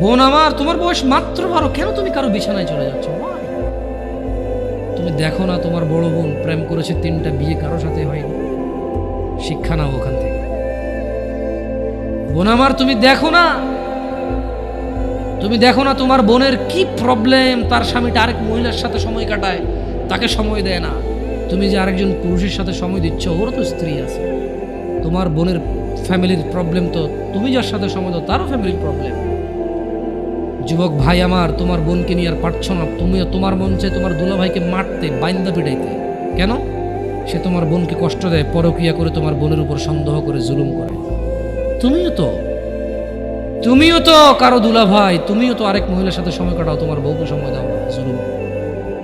বোন আমার, তোমার বয়স মাত্র বারো। কেন তুমি কারও বিছানায় চলে যাচ্ছ? তুমি দেখো না তোমার বড় বোন প্রেম করেছে তিনটা বিয়ে কারও সাথে হয়নি। শিক্ষা নাও ওখান থেকে। বোন আমার, তুমি দেখো না। তুমি দেখো না তোমার বোনের কি প্রবলেম তার স্বামীটা আরেক মহিলার সাথে সময় কাটায়, তাকে সময় দেয় না। তুমি যে আরেকজন পুরুষের সাথে সময় দিচ্ছ, ওরও তো স্ত্রী আছে। তোমার বোনের ফ্যামিলির প্রবলেম তো, তুমি যার সাথে সময় দাও, তারও ফ্যামিলির প্রবলেম যুবক ভাই আমার, তোমার বোনকে নিয়ে আর পারছ না। তুমিও তোমার মন চাই তোমার দুলা ভাইকে মারতে, বাইন্দা পিটাইতে। কেন? সে তোমার বোনকে কষ্ট দেয়, পরক্রিয়া করে তোমার বোনের উপর সন্দেহ করে, জুলুম করে। তুমিও তো। তুমিও তো কারও দুলা ভাই তুমিও তো আরেক মহিলার সাথে সময় কাটাও, তোমার বউকে সময় দাও জুলুম।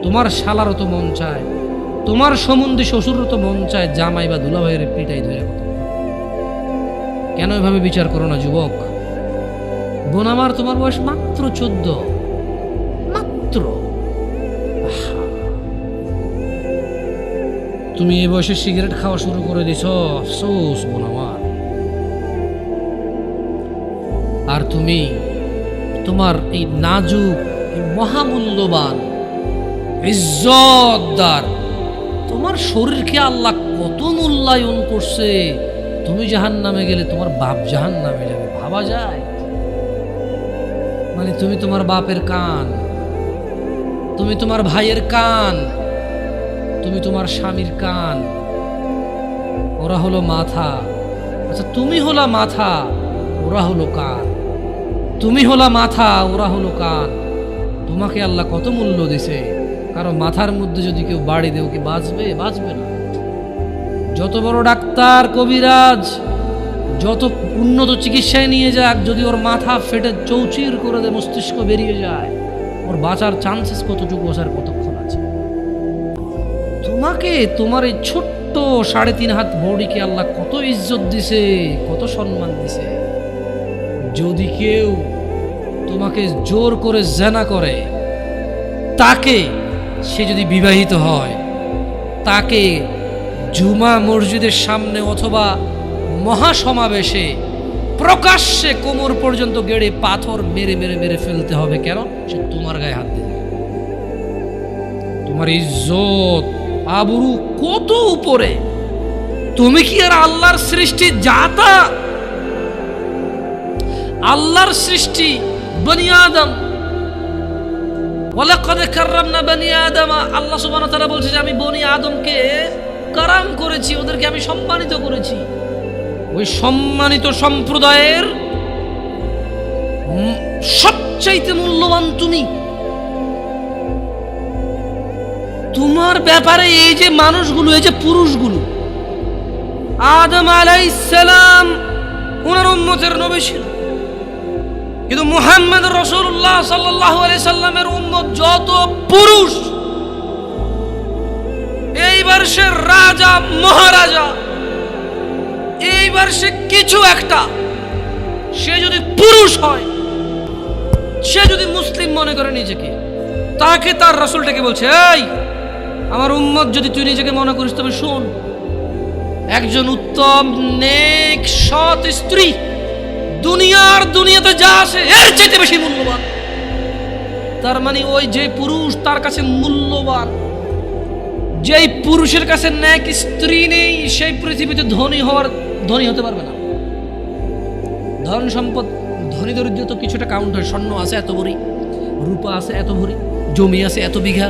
তোমার শালারও তো মন চায়, তোমার সম্বন্ধে শ্বশুরও তো মন চায়, জামাই বা দুলা ভাইয়ের পিটাই ধরে কেন এভাবে বিচার করো না, যুবক? বোন আমার, তোমার বয়স মাত্র চোদ্দ। মাত্র? তুমি এই বয়সে সিগারেট খাওয়া শুরু করে দিছ আফসোস, বোন আমার। আর তুমি, তোমার এই নাজুক মহামূল্যবান, ইজ্জতদার, তোমার শরীরকে আল্লাহ কত মূল্যায়ন করছে। তুমি জাহান নামে গেলে তোমার বাপ জাহান নামে যাবে, ভাবা যায়। মানে তুমি তোমার বাপের কান, তুমি তোমার ভাইয়ের কান, তুমি তোমার স্বামীর কান। ওরা হলো মাথা। আচ্ছা তুমি হলা মাথা, ওরা হলো কান। তুমি হলা মাথা, ওরা হলো কান। তোমাকে আল্লাহ কত মূল্য দিছে? কারও মাথার মধ্যে যদি কেউ বাড়ি দেও কি বাঁচবে? বাঁচবে না। যত বড় ডাক্তার, কবিরাজ যত উন্নত চিকিৎসায় নিয়ে যাক, যদি ওর মাথা ফেটে চৌচির করে দেয় মস্তিষ্ক বেরিয়ে যায়, ওর বাঁচার চান্সেস কতটুকু আসার কতক্ষণ আছে? তোমাকে, তোমার এই ছোট্ট সাড়ে তিন হাত বডিকে আল্লাহ কত ইজ্জত দিছে, কত সম্মান দিছে। যদি কেউ তোমাকে জোর করে জেনা করে, তাকে সে যদি বিবাহিত হয়, তাকে জুমা মসজিদের সামনে অথবা মহাসমাবেশে প্রকাশ্যে কোমর পর্যন্ত গেড়ে পাথর মেরে মেরে মেরে ফেলতে হবে কেন? সে তোমার গায়ে হাত দিয়ে তোমার ইজ্জত, আবরু কত উপরে? তুমি কি আর আল্লাহর সৃষ্টি জাতা? আল্লাহর সৃষ্টি বনি আদম। ওয়ালাকাদ কাররামনা বনি আদম। আল্লাহ সুবহানাহু ওয়া তাআলা বলছে যে, আমি বনি আদমকে কারাম করেছি, ওদেরকে আমি সম্মানিত করেছি। ওই সম্মানিত সম্প্রদায়ের সবচাইতে মূল্যবান তুমি। তোমার ব্যাপারে এই যে মানুষগুলো, এই যে পুরুষগুলো, আদম আলাইসালাম ওনার উম্মতের নবী ছিল। কিন্তু মুহাম্মদ রসুল্লাহ সাল্লাহ সাল্লামের উম্মত যত পুরুষ, এইবার সে রাজা, মহারাজা এইবার সে কিছু একটা। সে যদি পুরুষ হয়, সে যদি মুসলিম মনে করে নিজেকে, তাকে তার রসুলটাকে বলছে, এই, আমার উম্মত যদি তুই নিজেকে মনে করিস, তবে শোন, একজন উত্তম, নেক, সৎ স্ত্রী দুনিয়ার দুনিয়াতে যা আসে এর চাইতে বেশি মূল্যবান। তার মানে ওই যে পুরুষ, তার কাছে মূল্যবান। যেই পুরুষের কাছে ন্যাক স্ত্রী নেই, সেই পৃথিবীতে ধনী হওয়ার ধনী হতে পারবে না। ধন সম্পদ, ধনী দরিদ্র তো কিছুটা কাউন্ট হয়। স্বর্ণ আছে এত ভরি, রূপা আছে এত ভরি, জমি আছে এত বিঘা,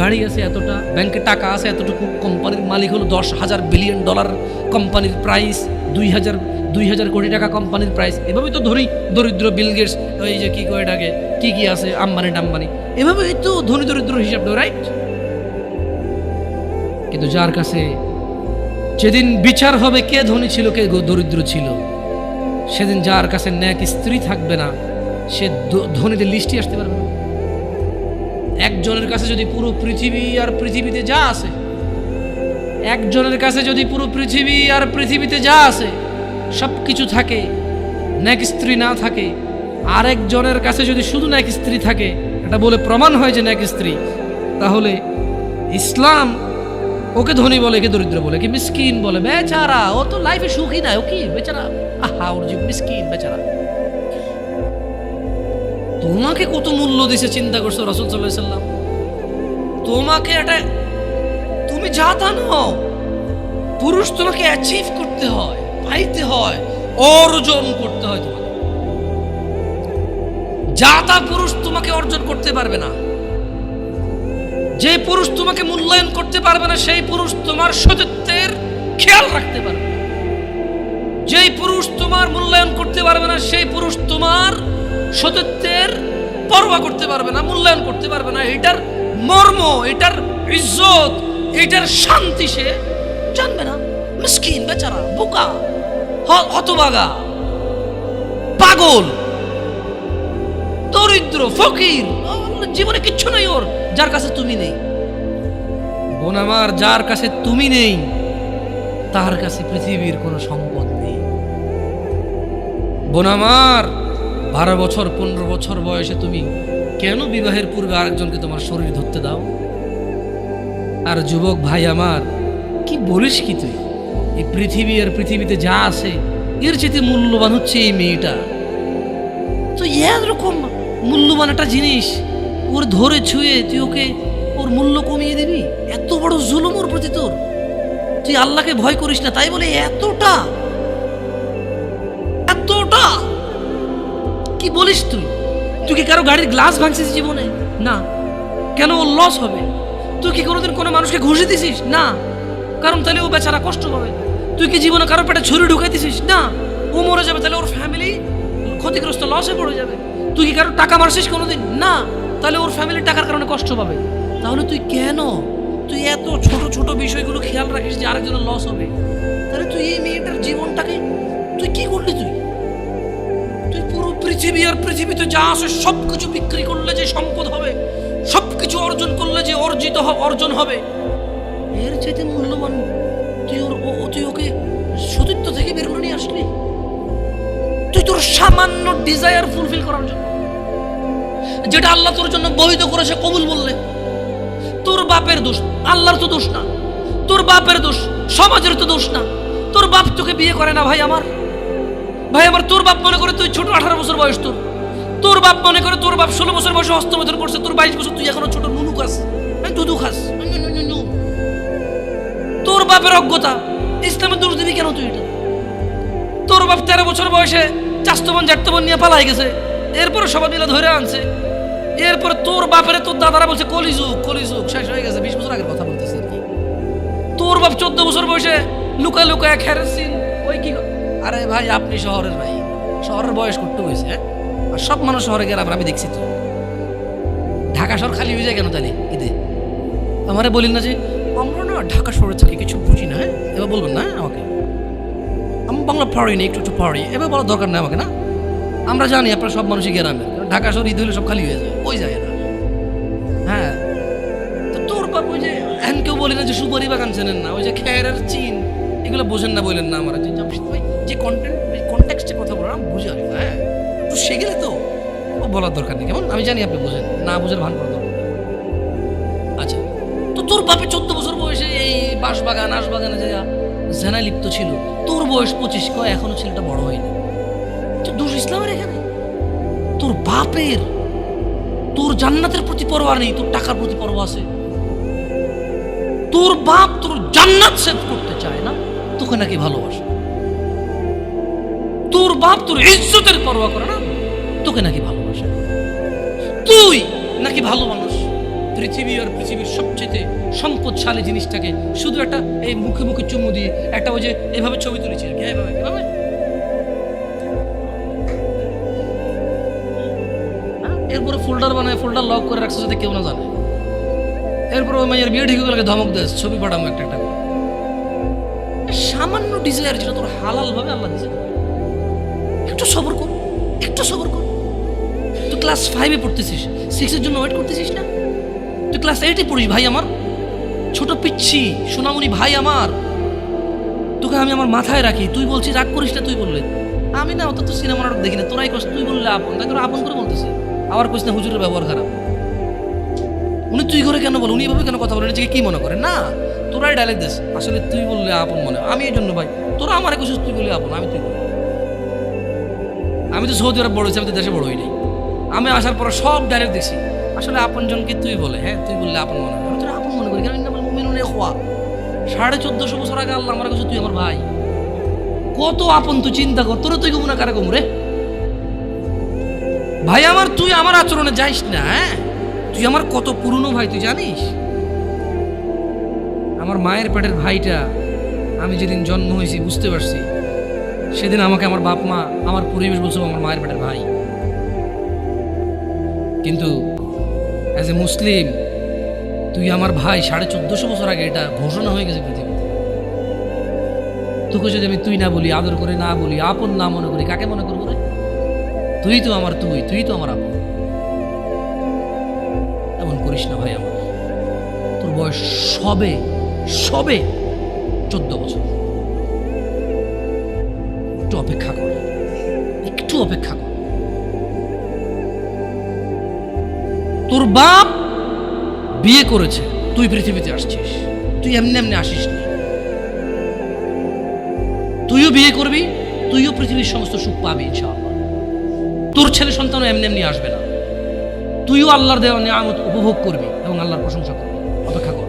গাড়ি আছে এতটা, ব্যাংকে টাকা আছে এতটুকু, কোম্পানির মালিক হলো দশ হাজার বিলিয়ন ডলার কোম্পানির প্রাইস দুই হাজার দুই হাজার কোটি টাকা কোম্পানির প্রাইস এভাবেই তো ধরি দরিদ্র বিল গেটস ওই যে কী করে ডাকে কী কী আছে, আম্বানি টাম্বানি। এভাবেই তো ধনী দরিদ্র হিসাব রাইট কিন্তু যার কাছে যেদিন বিচার হবে কে ধনী ছিল, কে দরিদ্র ছিল, সেদিন যার কাছে ন্যাক স্ত্রী থাকবে না, সে ধনীদের লিস্টে আসতে পারবে না। একজনের কাছে যদি পুরো পৃথিবী আর পৃথিবীতে যা আছে, একজনের কাছে যদি পুরো পৃথিবী আর পৃথিবীতে যা আছে সব কিছু থাকে, ন্যাক স্ত্রী না থাকে, আরেকজনের কাছে যদি শুধু ন্যাক স্ত্রী থাকে, এটা বলে প্রমাণ হয় যে ন্যাক স্ত্রী, তাহলে ইসলাম ওকে ধনী বলে কে দরিদ্র বলে কি মিসকিন বলে। বেচারা, ও তো লাইফে সুখী না ও কি? বেচারা, আহা, ওর জীব মিসকিন, বেচারা। তোমাকে কত মূল্য দিছে, চিন্তা করছ রসুল সাল্লাম? তোমাকে এটা তুমি যা তা নও, পুরুষ তোমাকে অ্যাচিভ করতে হয়, পাইতে হয়, অর্জন করতে হয় তোমাকে। যা তা পুরুষ তোমাকে অর্জন করতে পারবে না। যে পুরুষ তোমাকে মূল্যায়ন করতে পারবে না, সেই পুরুষ তোমার সতীত্বের খেয়াল রাখতে পারবে। যেই পুরুষ তোমার মূল্যায়ন করতে পারবে না, সেই পুরুষ তোমার সতীত্বের পরোয়া করতে পারবে না, মূল্যায়ন করতে পারবে না। এটার মর্ম, এটার ইজ্জত, এটার শান্তি সে জানবে না। মিসকিন, বেচারা, বোকা হতবাগা, পাগল, দরিদ্র, ফকির জীবনে কিচ্ছু নেই ওর। যার কাছে তুমি নেই। বোন আমার যার কাছে তুমি নেই, তার কাছে পৃথিবীর কোনো সম্পদ নেই। বোন আমার বারো বছর, পনেরো বছর বয়সে তুমি কেন বিবাহের পূর্বে আরেকজনকে তোমার শরীর ধরতে দাও? আর যুবক ভাই আমার, কি বলিস কি তুই? এই পৃথিবী আর পৃথিবীতে যা আছে, এর চেয়ে মূল্যবান হচ্ছে এই মেয়েটা। তো এরকম মূল্যবান একটা জিনিস। ওর ধরে ছুঁয়ে তুই ওকে ওর মূল্য কমিয়ে দিবি? এত বড় জুলুম ওর প্রতি তোর। তুই আল্লাহকে ভয় করিস না, তাই বলে এতটা এতটা। কি বলিস তুই? তুই কি কারও গাড়ির গ্লাস ভাঙছিস জীবনে? না। কেন ওর লস হবে? তুই কি কোনোদিন কোনো মানুষকে ঘুষে দিছিস? না। কারণ তাহলে ও বেচারা কষ্ট পাবে। তুই কি জীবনে কারও পেটে ছুরি ঢুকাই দিছিস? না। ও মরে যাবে, তাহলে ওর ফ্যামিলি ক্ষতিগ্রস্ত লসে পড়ে যাবে। তুই কি কারও টাকা মারছিস কোনোদিন? না। তাহলে ওর ফ্যামিলি টাকার কারণে কষ্ট পাবে। তাহলে তুই কেন? তুই এত ছোট ছোট বিষয়গুলো খেয়াল রাখিস যে আরেকজনের লস হবে। তাহলে তুই এই মেয়েটার জীবনটাকে তুই কি করলি তুই? তুই পুরো পৃথিবী আর পৃথিবীতে যা আছে সব কিছু বিক্রি করলে যে সম্পদ হবে সব কিছু অর্জন করলে যে অর্জিত অর্জন হবে, এর চাইতে মূল্যবান তুই ওর তুই ওকে সতীত্ব থেকে বের করে নিয়ে আসলি? তুই তোর সামান্য ডিজায়ার ফুলফিল করার জন্য। যেটা আল্লাহ তোর জন্য বৈধ করেছে কবুল বললে। তোর বাপের দোষ আল্লাহর তো দোষ না। তোর বাপের দোষ সমাজের তো দোষ না। তোর বাপ তোকে বিয়ে করে না ভাই আমার। ভাই আমার, তোর বাপ মনে করে তুই ছোট আঠারো বছর বয়স তোর। তোর বাপ মনে করে তোর বাপ ষোলো বছর বয়সে হস্তমোধন করছে, তোর বাইশ বছর তুই এখনও ছোট নুনু খাস। দুধু খাস। তোর বাপের অজ্ঞতা, ইসলামের দোষ দিবি কেন তুই এটা? তোর বাপ তেরো বছর বয়সে চাস্তবন জাটতবন নিয়ে পালাই গেছে, এরপরে সবাই মিলে ধরে আনছে। এরপরে তোর বাপের তোর দাদারা বলছে কলিযুগ কলিযুগ শেষ হয়ে গেছে, বিশ বছর আগের কথা বলতেছে কি। তোর বাপ চোদ্দ বছর বয়সে লুকায় লুকায় খেরেছিন ওই কি আরে ভাই, আপনি শহরের ভাই, শহরের বয়স করতে হয়েছে হ্যাঁ? আর সব মানুষ শহরে গেলাম, আমি দেখছি তো। ঢাকা শহর খালি হয়ে যায় কেন তাহলে, ঈদে? আমারে বলিন না যে, আমরা না ঢাকা শহরে থাকি কিছু বুঝি না হ্যাঁ? এবার বলবেন না, আমাকে। আমি বাংলা পড়ি না, একটু একটু পড়ি, এবার বলার দরকার নেই আমাকে, না? আমরা জানি আপনারা সব মানুষই গ্রামের ঢাকা শহর ঈদ হলে সব খালি হয়ে যায়। ওই না হ্যাঁ। তো তোর বাপ ওই যে, এখন কেউ বলি না যে সুপারি বাগান চেনেন না, ওই যে খেয়ারের চিন, এগুলো বোঝেন না বললেন না আমার। যে কন্টেন্ট কন্টেক্সটে কথা বলার, আমি বুঝে হ্যাঁ। একটু শিখলে তো ও বলার দরকার নেই, কেমন? আমি জানি আপনি বোঝেন, না বুঝের ভান করার দরকার আচ্ছা তো তোর বাপে চোদ্দ বছর বয়সে এই বাঁশ বাগান আশ বাগানে যে জেনা লিপ্ত ছিল, তোর বয়স পঁচিশ, কয়? এখনও ছেলেটা বড় হয়নি। তো দোষ ইসলামের এখানে? তোর বাপের, তোর জান্নাতের প্রতি পরোয়া নেই, তোর টাকার প্রতি পরোয়া আছে। তোর বাপ তোর জান্নাত সেভ করতে চায় না, তোকে নাকি ভালোবাসে। তোর বাপ তোর ইজ্জতের পরোয়া করে না, তোকে নাকি ভালোবাসে। তুই নাকি ভালো মানুষ। পৃথিবী আর পৃথিবীর সবচেয়ে সম্পদশালী জিনিসটাকে শুধু একটা এই মুখে মুখে চুমু দিয়ে, একটা ওই যে এভাবে ছবি তুলেছি কি এভাবে। এরপরে ফোল্ডার বানায় ফোল্ডার লক করে রাখছে যাতে কেউ না জানে। এরপর ওই মাইয়ের বিয়ে ঠিক হয়ে ধমক দেয়, ছবি পাঠাবো একটা একটা। সামান্য ডিজায়ার যেটা তোর হালাল ভাবে আল্লাহ দিয়েছে। একটু সবর কর, একটু সবর কর। তুই ক্লাস ফাইভে পড়তেছিস সিক্সের জন্য ওয়েট করতেছিস না? তুই ক্লাস এইটে পড়িস, ভাই আমার। ছোট পিচ্ছি, সোনামণি ভাই আমার। তোকে আমি আমার মাথায় রাখি, তুই বলছিস, রাগ করিস না, তুই বললে। আমি না অত তো সিনেমা নাটক দেখি না, তোরাই কষ্ট তুই বললে আপন। তাই তোরা আপন করে বলতেছে আবার না হুজুরের ব্যবহার খারাপ। উনি তুই করে কেন বল? উনি এভাবে কেন কথা বলেন? নিজেকে কি মনে করে না, তোরাই ডাইলেক দিস। আসলে তুই বললে আপন মনে আমি এই জন্য ভাই, তোরা আমার কইছিস তুই বললে আপন, আমি তুই বলি। আমি তো সৌদি আরব বড় হয়েছি, আমি তো দেশে বড় হইনি আমি আসার পর সব ডাইরেক্ট দেখছি আসলে আপনজনকে তুই বলে হ্যাঁ তুই বললে আপন মনে আমি তোর আপন মনে করি ইন্নামাল মুমিনুনা ইখওয়া। সাড়ে চোদ্দশো বছর আগে আল্লাহ আমার কাছে তুই আমার ভাই। কত আপন তুই চিন্তা কর, তোর তুই গুমনা কারে গুম রে? ভাই, আমার তুই আমার আচরণে যাইস না হ্যাঁ? তুই আমার কত পুরনো ভাই, তুই জানিস? আমার মায়ের পেটের ভাইটা আমি যেদিন জন্ম হয়েছি, বুঝতে পারছি। সেদিন আমাকে আমার বাপ মা, আমার পরিবেশ বলছে আমার মায়ের পেটের ভাই। কিন্তু অ্যাজ এ মুসলিম তুই আমার ভাই, সাড়ে চোদ্দশো বছর আগে এটা ঘোষণা হয়ে গেছে পৃথিবীতে। তোকে যদি আমি তুই না বলি, আদর করে না বলি, আপন না মনে করি, কাকে মনে করব রে? তুই তো আমার তুই তুই তো আমার আপন। এমন করিস না ভাই আমার। তোর বয়স সবে সবে চোদ্দ বছর। একটু অপেক্ষা কর। একটু অপেক্ষা কর। তোর বাপ বিয়ে করেছে, তুই পৃথিবীতে আসছিস। তুই এমনি এমনি আসিস না। তুইও বিয়ে করবি, তুইও পৃথিবীর সমস্ত সুখ পাবি, ইনশাআল্লাহ। তোর ছেলে সন্তানও এমনি এমনি আসবে না। তুইও আল্লাহর দেওয়া নিয়ামত উপভোগ করবি এবং আল্লাহর প্রশংসা করবি। অপেক্ষা কর।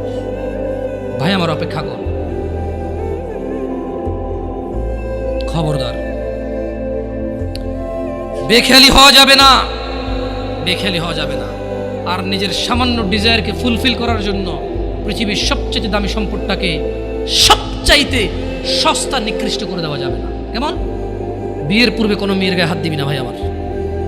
ভাই, আমার অপেক্ষা কর। খবরদার। বেখেয়ালি হওয়া যাবে না। বেখেয়ালি হওয়া যাবে না। আর নিজের সামান্য ডিজায়ারকে ফুলফিল করার জন্য পৃথিবীর সবচেয়ে দামি সম্পদটাকে সবচাইতে সস্তা নিকৃষ্ট করে দেওয়া যাবে না। কেমন? বিয়ের পূর্বে কোনো মেয়ের গায়ে হাত দিবি না ভাই আমার।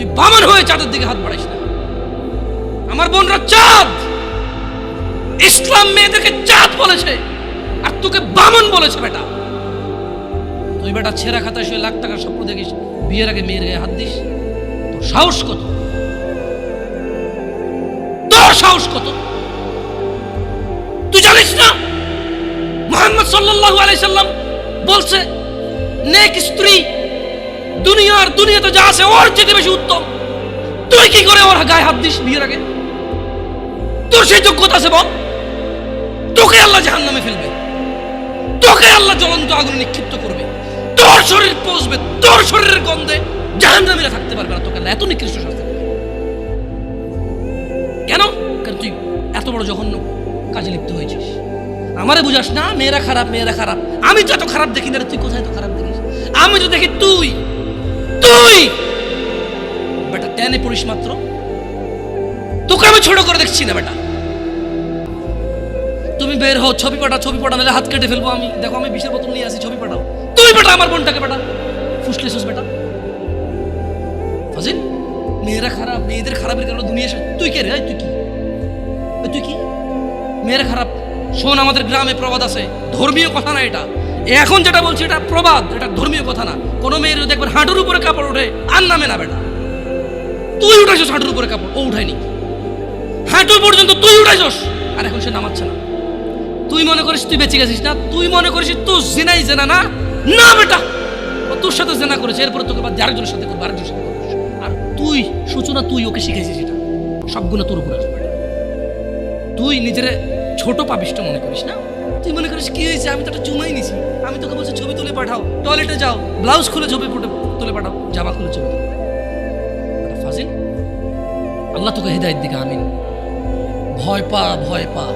তুই বামন হয়ে চাঁদের দিকে হাত বাড়াইস না। আমার বোনরা চাঁদ। ইসলাম মেয়েদেরকে চাঁদ বলেছে, আর তোকে বামন বলেছে বেটা। তুই বেটা ছেঁড়া খাতায় শুয়ে লাখ টাকার স্বপ্ন দেখিস, বিয়ের আগে মেয়ের গায়ে হাত দিস। তোর সাহস কত? তোর সাহস কত? তুই জানিস না? মোহাম্মদ সাল্লাল্লাহু আলাইহি সাল্লাম বলছে, নেক স্ত্রী দুনিয়ার দুনিয়াতে যা আছে, ওর চেয়ে বেশি উত্তম। তুই কি করে ওর গায়ে হাত দিস বিয়ের আগে? তোর সেই যোগ্যতা আছে, বল। তোকে আল্লাহ জাহান নামে ফেলবে। তোকে আল্লাহ জ্বলন্ত আগুনে নিক্ষিপ্ত করবে। তোর শরীর পচবে, তোর শরীরের গন্ধে জাহান নামীরা থাকতে পারবে না, তোকে এত নিকৃষ্ট শাস্তি। কেন? কারণ তুই এত বড় জঘন্য কাজে লিপ্ত হয়েছিস। আমারে বুঝাস না, মেয়েরা খারাপ মেয়েরা খারাপ। আমি তো এত খারাপ দেখি না তুই কোথায় তো খারাপ দেখিস? আমি তো দেখি তুই তুই! বেটা টেনে পড়িস মাত্র। তোকে আমি ছোট করে দেখছি না বেটা। তুমি বের হও ছবি পাঠাও ছবি পাঠাও নাহলে হাত কেটে ফেলব আমি। দেখো আমি বিষের বোতল নিয়ে আসি ছবি পাঠাও। তুই বেটা আমার বোনটাকে বেটা। ফুসলেছিস বেটা। ফাজিল মেয়েরা খারাপ মেয়েদের খারাপের কারণে দুনিয়া। তুই কে রে? তুই কি? তুই কি? মেয়েরা খারাপ। শোন আমাদের গ্রামে প্রবাদ আছে। ধর্মীয় কথা না এটা। এখন যেটা বলছি, এটা প্রবাদ, এটা ধর্মীয় কথা না। কোনো মেয়ের যদি একবার হাঁটুর উপরে কাপড় ওঠে, আর নামে না বেটা। তুই উঠাইছিস হাঁটুর উপরে কাপড়, ও উঠায়নি। হাঁটু পর্যন্ত তুই উঠাইছস, আর এখন সে নামাচ্ছে না। তুই মনে করিস তুই বেঁচে গেছিস না? তুই মনে করিস তুই জেনাই জেনা না? না বেটা! ও তোর সাথে জেনা করেছে, এরপরে তোকে বাদ আরেকজনের সাথে করব, আরেকজনের সাথে করব। আর তুই সূচনা, তুই ওকে শিখেছিস এটা। সবগুলো তোর উপরে আসবে। তুই নিজের ছোট পাবিষ্ট মনে করিস না? তুই মনে করিস, কি হয়েছে? আমি তো একটা চুমাই নিছি। আমি তোকে বলছি ছবি তুলে পাঠাও। টয়লেটে যাও। ব্লাউজ খুলে ছবি তুলে পাঠাও। জামা খুলে ছবি ফাজিল, আল্লাহ তোকে হৃদায়ত দিকে, আমিন। ভয় পা ভয় পা।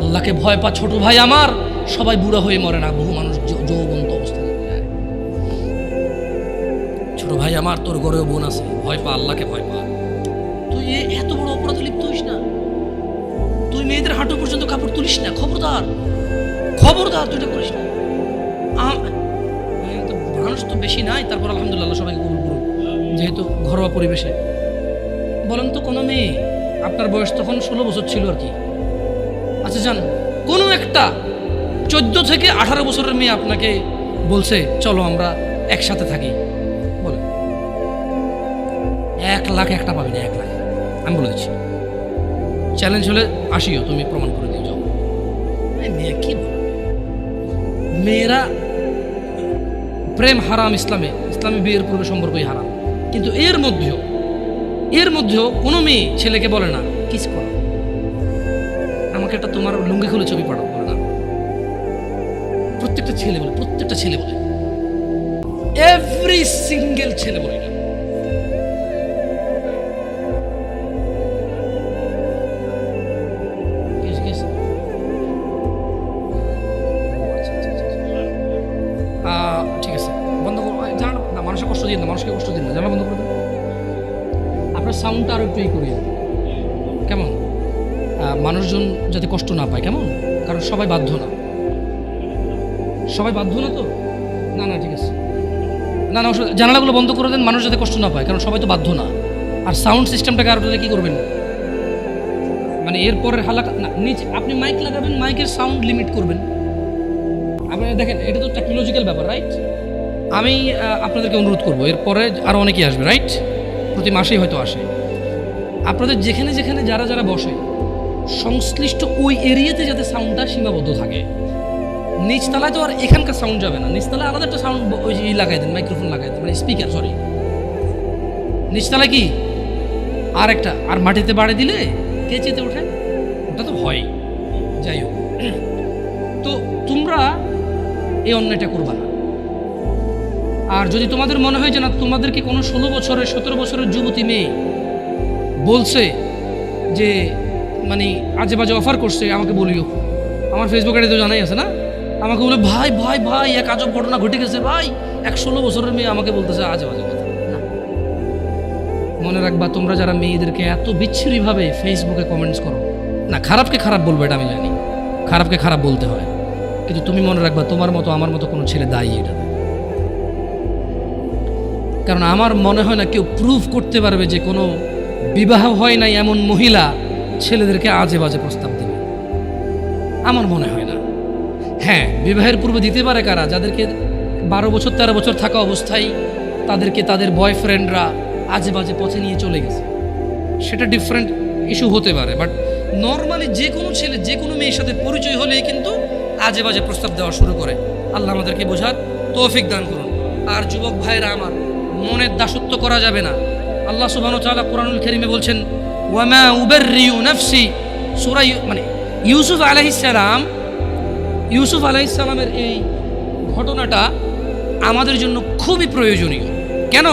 আল্লাহকে ভয় পা, ছোট ভাই আমার। সবাই বুড়া হয়ে মরে না, বহু মানুষ যৌবন্ত অবস্থা ছোট ভাই আমার, তোর গড়েও বোন আছে। ভয় পা, আল্লাহকে ভয় পা। তুই এত বড় অপরাধে লিপ্ত হইস না। তুই মেয়েদের হাঁটু পর্যন্ত কাপড় তুলিস না। খবরদার। খবরদার তুই এটা করিস না। মানুষ তো বেশি নাই, তারপর আলহামদুলিল্লাহ সবাইকে কবুল করুন যেহেতু ঘরোয়া পরিবেশে। বলেন তো, কোনো মেয়ে আপনার বয়স তখন ষোলো বছর ছিল আর কি। আচ্ছা যান কোনো একটা চোদ্দ থেকে আঠারো বছরের মেয়ে আপনাকে বলছে, চলো আমরা একসাথে থাকি। বলে। এক লাখ একটা পাবি না, এক লাখ। আমি বলে দিচ্ছি। চ্যালেঞ্জ হলে আসিও, তুমি প্রমাণ করে দিয়ে যাও। মেয়ে কি বলে? মেয়েরা প্রেম হারাম ইসলামে। ইসলামে বিয়ের পূর্বে সম্পর্কই হারাম। কিন্তু এর মধ্যেও এর মধ্যেও কোনো মেয়ে ছেলেকে বলে না, কিস করো। আমাকে একটা তোমার লুঙ্গি খুলে ছবি পাঠাও, বলে না প্রত্যেকটা ছেলে বলে, প্রত্যেকটা ছেলে বলে। এভরি সিঙ্গেল ছেলে বলে। দিন না, মানুষকে কষ্ট দিন না জানা বন্ধ করে দিন আপনার সাউন্ডটা আরও একটু এই করিয়ে কেমন? মানুষজন যাতে কষ্ট না পায়, কেমন? কারণ সবাই বাধ্য না। সবাই বাধ্য না তো? না না, ঠিক আছে। না না জানালাগুলো বন্ধ করে দেন, মানুষ যাতে কষ্ট না পায়, কারণ সবাই তো বাধ্য না। আর সাউন্ড সিস্টেমটাকে আরও কি করবেন? মানে এরপরের হালাকা না, নিচে আপনি মাইক লাগাবেন মাইকের সাউন্ড লিমিট করবেন। আপনি দেখেন, এটা তো টেকনোলজিক্যাল ব্যাপার রাইট আমি আপনাদেরকে অনুরোধ করব, এরপরে আরও অনেকেই আসবে রাইট প্রতি মাসেই হয়তো আসে। আপনাদের যেখানে যেখানে যারা যারা বসে, সংশ্লিষ্ট ওই এরিয়াতে যাতে সাউন্ডটা সীমাবদ্ধ থাকে। নিচতলায় তো আর এখানকার সাউন্ড যাবে না। নিচতলায় আলাদা একটা সাউন্ড ওই যে লাগাই দেন মাইক্রোফোন লাগাই দেন মানে স্পিকার সরি নিচতলায় কি? আর একটা, আর মাটিতে বাড়ি দিলে কে চেতে ওঠে? ওটা তো হয় যাই হোক। তো তোমরা এই অন্যায়টা করবা না। আর যদি তোমাদের মনে হয় যে না তোমাদেরকে কোনো ষোলো বছরের, সতেরো বছরের যুবতী মেয়ে বলছে যে মানে আজে বাজে অফার করছে, আমাকে বলিও। আমার ফেসবুক আইডি তো জানাই আছে না? আমাকে বলে, ভাই ভাই ভাই, এক আজব ঘটনা ঘটে গেছে, ভাই। এক ষোলো বছরের মেয়ে আমাকে বলতেছে আজে বাজে কথা। না। মনে রাখবা, তোমরা যারা মেয়েদেরকে এত বিচ্ছিরিভাবে ফেসবুকে কমেন্টস করো, না, খারাপকে খারাপ বলব, এটা আমি জানি। খারাপকে খারাপ বলতে হয়। কিন্তু তুমি মনে রাখবা, তোমার মতো, আমার মতো কোনো ছেলে দায়ী এটাতে কারণ আমার মনে হয় না কেউ প্রুফ করতে পারবে যে কোনো বিবাহ হয় নাই এমন মহিলা ছেলেদেরকে আজে বাজে প্রস্তাব দেবে। আমার মনে হয় না। হ্যাঁ বিবাহের পূর্বে দিতে পারে কারা? যাদেরকে বারো বছর, তেরো বছর থাকা অবস্থায় তাদেরকে তাদের বয়ফ্রেন্ডরা আজে বাজে পথে নিয়ে চলে গেছে। সেটা ডিফারেন্ট ইস্যু হতে পারে বাট নর্মালি যে কোনো ছেলে, যে কোনো মেয়ের সাথে পরিচয় হলেই কিন্তু আজে বাজে প্রস্তাব দেওয়া শুরু করে। আল্লাহ আমাদেরকে বোঝার তৌফিক দান করুন। আর যুবক ভাইরা আমার মনের দাসত্ব করা যাবে না। আল্লাহ সুবহান তাআলা কোরআনুল কারীমে বলছেন, ওয়ামা উবাররিউ নাফসি। সূরা মানে ইউসুফ আলাইহিস সালাম, ইউসুফ আলাইহিস সালামের এই ঘটনাটা আমাদের জন্য খুবই প্রয়োজনীয়। কেন?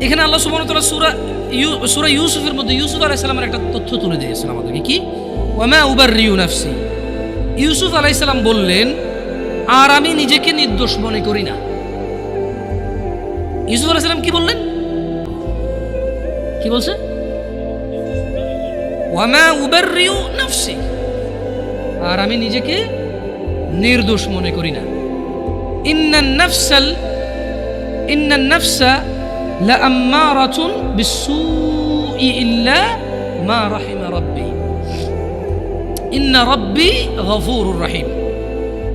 এখানে আল্লাহ সুবহান তাআলা সূরা ইউ সূরা ইউসুফের মধ্যে ইউসুফ আলাইহিস সালামের একটা তথ্য তুলে দিয়েছেন আমাদেরকে। কি? ওয়ামা উবাররিউ নাফসি। ইউসুফ আলাইহিস সালাম বললেন, আর আমি নিজেকে নির্দোষ মনে করি না। ইউসুফ আলাইহিস সালাম কি বললেন কি বলছে ওয়ামা উবাররিউ নাফসি আর আমি নিজেকে নির্দোষ মনে করি না ইন্নান নাফসাল ইন্নান নাফসা লাআম্মারাতুন বিসসুই ইল্লা মা রাহিমা রাব্বি ইন্না রাব্বি গফুরুর রহিম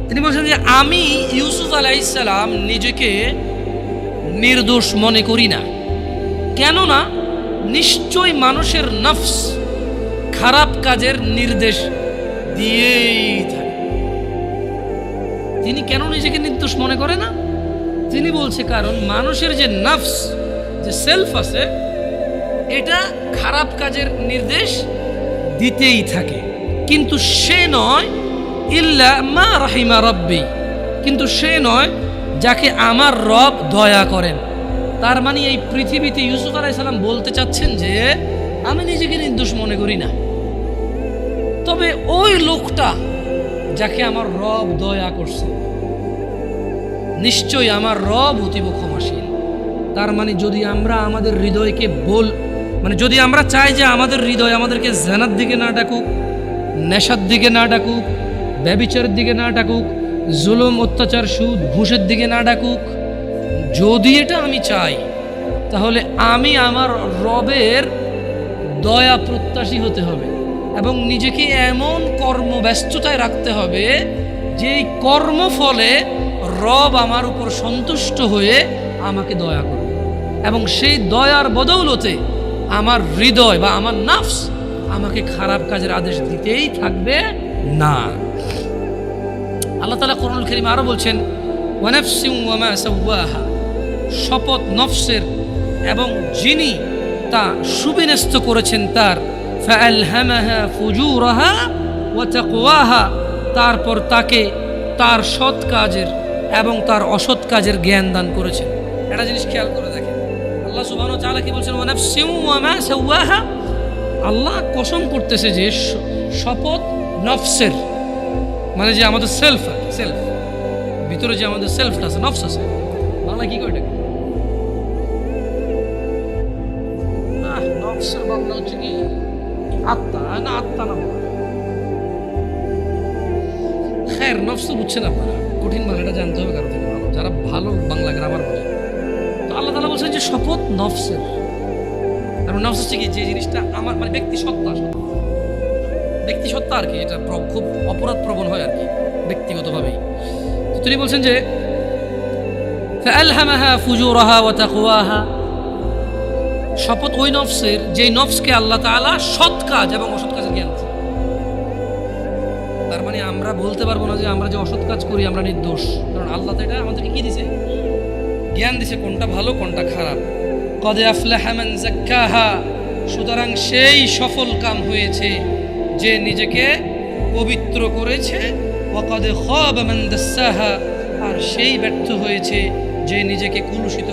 তিনি বলছেন যে আমি ইউসুফ আলাইহিস সালাম নিজেকে নির্দোষ মনে করি না। কেননা নিশ্চয় মানুষের নফস খারাপ কাজের নির্দেশ দিয়েই থাকে। তিনি কেন নিজেকে নির্দোষ মনে করে না? তিনি বলছে, কারণ মানুষের যে নফস, যে সেলফ আছে, এটা খারাপ কাজের নির্দেশ দিতেই থাকে। কিন্তু সে নয় ইল্লা মা রাহিমা রব্বি। কিন্তু সে নয় যাকে আমার রব দয়া করেন। তার মানে এই পৃথিবীতে ইউসুফ আলাইসাল্লাম বলতে চাচ্ছেন যে, আমি নিজেকে নির্দোষ মনে করি না। তবে ওই লোকটা যাকে আমার রব দয়া করছে, নিশ্চয়ই আমার রব অতীব ক্ষমাশীল। তার মানে যদি আমরা আমাদের হৃদয়কে বল মানে যদি আমরা চাই যে আমাদের হৃদয় আমাদেরকে জেনার দিকে না ডাকুক, নেশার দিকে না ডাকুক, ব্যবিচারের দিকে না ডাকুক জুলুম অত্যাচার, সুদ, ঘুষের দিকে না ডাকুক। যদি এটা আমি চাই, তাহলে আমি আমার রবের দয়া প্রত্যাশী হতে হবে এবং নিজেকে এমন কর্মব্যস্ততায় রাখতে হবে, যেই কর্মফলে রব আমার উপর সন্তুষ্ট হয়ে আমাকে দয়া করবে এবং সেই দয়ার বদৌলতে আমার হৃদয় বা আমার নাফস আমাকে খারাপ কাজের আদেশ দিতেই থাকবে না। আল্লাহ তালা করুল করিম আরও বলছেন শপথ নফসের এবং যিনি তা সুবিন্যস্ত করেছেন তার তারপর তাকে তার সৎ কাজের এবং তার অসৎ কাজের জ্ঞান দান করেছেন। একটা জিনিস খেয়াল করে দেখেন, আল্লাহ ওয়া তাআলা কি বলছেন আল্লাহ কসম করতেছে যে শপথ নফসের মানে যে আমাদের সেলফ সেলফ ভিতরে যে আমাদের সেলফটা আছে নফস আছে। বাংলা কি করে কি? বাংলাটা জানতে হবে যারা ভালো আল্লাহ তালা যে শপথ হচ্ছে কি? যে জিনিসটা আমার মানে ব্যক্তি সত্তা আর কি, এটা খুব অপরাধ প্রবণ হয় আর কি। ব্যক্তিগতভাবে তিনি বলছেন যে শপথ ওই নফসের, যেই নফসকে আল্লাহ তালা সৎ কাজ এবং অসৎ কাজের জ্ঞান তার মানে আমরা বলতে পারব না যে আমরা যে অসৎ কাজ করি, আমরা নির্দোষ। কারণ আল্লাহ এটা আমাদেরকে কি দিছে? জ্ঞান দিছে কোনটা ভালো, কোনটা খারাপ। কদে আফলাহামান সুতরাং সেই সফল কাম হয়েছে যে নিজেকে পবিত্র করেছে ওয়াকাদে খাব মান দাসাহা আর সেই ব্যর্থ হয়েছে যে নিজেকে কলুষিত